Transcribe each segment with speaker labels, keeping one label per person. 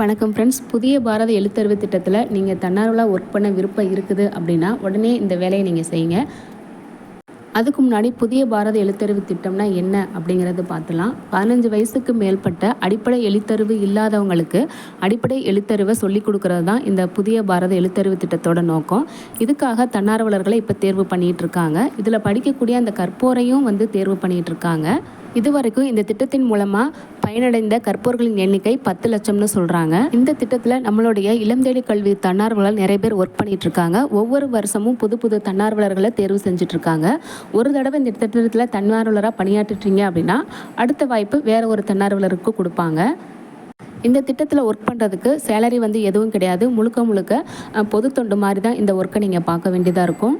Speaker 1: வணக்கம் ஃப்ரெண்ட்ஸ் புதிய பாரத எழுத்தறிவு திட்டத்தில் நீங்கள் தன்னார்வலாக ஒர்க் பண்ண விருப்பம் இருக்குது அப்படின்னா உடனே இந்த வேலையை நீங்கள் செய்யுங்க. அதுக்கு முன்னாடி புதிய பாரத எழுத்தறிவு திட்டம்னா என்ன அப்படிங்கிறது பார்த்துலாம். பதினஞ்சு வயசுக்கு மேற்பட்ட அடிப்படை எழுத்தறிவு இல்லாதவங்களுக்கு அடிப்படை எழுத்தறிவை சொல்லிக் கொடுக்கறது தான் இந்த புதிய பாரத எழுத்தறிவு திட்டத்தோட நோக்கம். இதுக்காக தன்னார்வலர்களை இப்போ தேர்வு பண்ணிகிட்டு இருக்காங்க. இதில் படிக்கக்கூடிய அந்த கற்போரையும் வந்து தேர்வு பண்ணிகிட்டு இருக்காங்க. இதுவரைக்கும் இந்த திட்டத்தின் மூலமாக பயனடைந்த கற்போர்களின் எண்ணிக்கை பத்து லட்சம்னு சொல்கிறாங்க இந்த திட்டத்தில் நம்மளுடைய இளம் தேடி கல்வி தன்னார்வலர்கள் நிறைய பேர் ஒர்க் பண்ணிட்டு இருக்காங்க ஒவ்வொரு வருஷமும் புது புது தன்னார்வலர்களை தேர்வு செஞ்சுட்டு இருக்காங்க ஒரு தடவை இந்த திட்டத்தில் தன்னார்வலராக பணியாற்றிட்டீங்க அப்படின்னா அடுத்த வாய்ப்பு வேற ஒரு தன்னார்வலருக்கு கொடுப்பாங்க. இந்த திட்டத்தில் ஒர்க் பண்ணுறதுக்கு சேலரி வந்து எதுவும் கிடையாது. முழுக்க முழுக்க பொது தொண்டு மாதிரி தான் இந்த ஒர்க்கை நீங்கள் பார்க்க வேண்டியதாக இருக்கும்.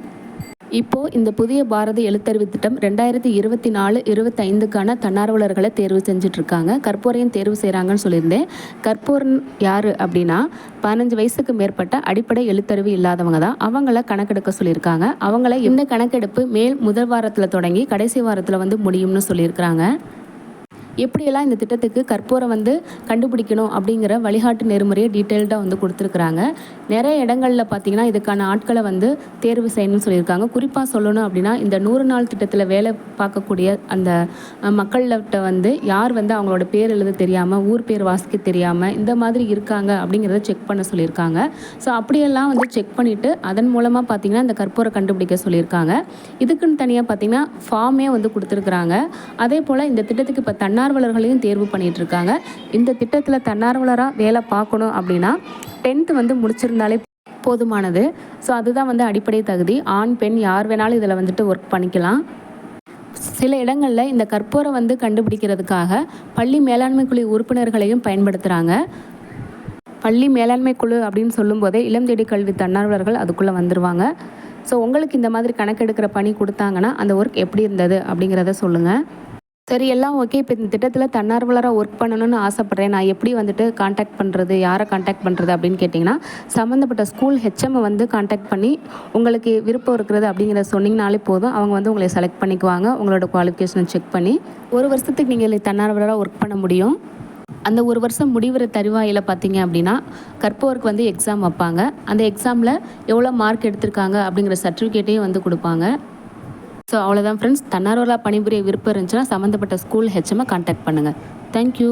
Speaker 1: இப்போது இந்த புதிய பாரத எழுத்தறிவு திட்டம் ரெண்டாயிரத்தி இருபத்தி நாலு இருபத்தைந்துக்கான தன்னார்வலர்களை தேர்வு செஞ்சிட்ருக்காங்க. கற்போரையும் தேர்வு செய்கிறாங்கன்னு சொல்லியிருந்தேன். கற்போரன் யார் அப்படின்னா பதினஞ்சு வயசுக்கு மேற்பட்ட அடிப்படை எழுத்தறிவு இல்லாதவங்க தான். அவங்கள கணக்கெடுக்க சொல்லியிருக்காங்க. அவங்கள இந்த கணக்கெடுப்பு மேல் முதல் வாரத்தில் தொடங்கி கடைசி வாரத்தில் வந்து முடியும்னு சொல்லியிருக்கிறாங்க. எப்படியெல்லாம் இந்த திட்டத்துக்கு கற்பூரம் வந்து கண்டுபிடிக்கணும் அப்படிங்கிற வழிகாட்டு நெறிமுறையை டீட்டெயில்டாக வந்து கொடுத்துருக்குறாங்க. நிறைய இடங்களில் பார்த்தீங்கன்னா இதுக்கான ஆட்களை வந்து தேர்வு செய்யணும்னு சொல்லியிருக்காங்க. குறிப்பாக சொல்லணும் அப்படின்னா இந்த நூறு நாள் திட்டத்தில் வேலை பார்க்கக்கூடிய அந்த மக்கள்கிட்ட வந்து யார் வந்து அவங்களோட பேர் எழுத தெரியாமல் ஊர் பேர் வாசிக்க தெரியாமல் இந்த மாதிரி இருக்காங்க அப்படிங்கிறத செக் பண்ண சொல்லியிருக்காங்க. ஸோ அப்படியெல்லாம் வந்து செக் பண்ணிவிட்டு அதன் மூலமாக பார்த்தீங்கன்னா இந்த கற்பூரம் கண்டுபிடிக்க சொல்லியிருக்காங்க. இதுக்குன்னு தனியாக பார்த்தீங்கன்னா ஃபார்மே வந்து கொடுத்துருக்குறாங்க. அதே போல் இந்த திட்டத்துக்கு இப்போ தன்னார்வலர்களையும் தேர்வு பண்ணிகிட்ருக்காங்க இருக்காங்க இந்த திட்டத்தில் தன்னார்வலராக வேலை பார்க்கணும் அப்படின்னா டென்த்து வந்து முடிச்சிருந்தாலே போதுமானது. ஸோ அதுதான் வந்து அடிப்படை தகுதி. ஆண் பெண் யார் வேணாலும் இதில் வந்துட்டு ஒர்க் பண்ணிக்கலாம். சில இடங்களில் இந்த கற்பூரை வந்து கண்டுபிடிக்கிறதுக்காக பள்ளி மேலாண்மை குழு உறுப்பினர்களையும் பயன்படுத்துகிறாங்க பள்ளி மேலாண்மை குழு அப்படின்னு சொல்லும்போதே இளம் தேடி கல்வி தன்னார்வலர்கள் அதுக்குள்ளே வந்துடுவாங்க ஸோ உங்களுக்கு இந்த மாதிரி கணக்கெடுக்கிற பணி கொடுத்தாங்கன்னா அந்த ஒர்க் எப்படி இருந்தது அப்படிங்கிறத சொல்லுங்கள் சரி எல்லாம் ஓகே இப்போ இந்த திட்டத்தில் தன்னார்வலராக ஒர்க் பண்ணணும்னு ஆசைப்பட்றேன். நான் எப்படி வந்துட்டு காண்டாக்ட் பண்ணுறது யாரை காண்டாக்ட் பண்ணுறது அப்படின்னு கேட்டிங்கன்னா சம்மந்தப்பட்ட ஸ்கூல் ஹெச்எம் வந்து காண்டாக்ட் பண்ணி உங்களுக்கு விருப்பம் இருக்கிறது அப்படிங்கிறத சொன்னிங்கனாலே போதும். அவங்க வந்து உங்களை செலக்ட் பண்ணிக்குவாங்க. உங்களோட குவாலிஃபிகேஷனை செக் பண்ணி ஒரு வருஷத்துக்கு நீங்கள் தன்னார்வலராக ஒர்க் பண்ண முடியும். அந்த ஒரு வருஷம் முடிவுற தருவாயில் பார்த்தீங்க அப்படின்னா கற்போருக்கு வந்து எக்ஸாம் வைப்பாங்க. அந்த எக்ஸாமில் எவ்வளோ மார்க் எடுத்திருக்காங்க அப்படிங்கிற சர்டிஃபிகேட்டையும் வந்து கொடுப்பாங்க. ஸோ அவ்வளோதான் ஃப்ரெண்ட்ஸ் தன்னார்வலாக பணிபுரிய விருப்பம் இருந்துச்சுன்னா சம்மந்தப்பட்ட ஸ்கூல் ஹெச்எம்மை காண்டாக்ட் பண்ணுங்கள் தேங்க்யூ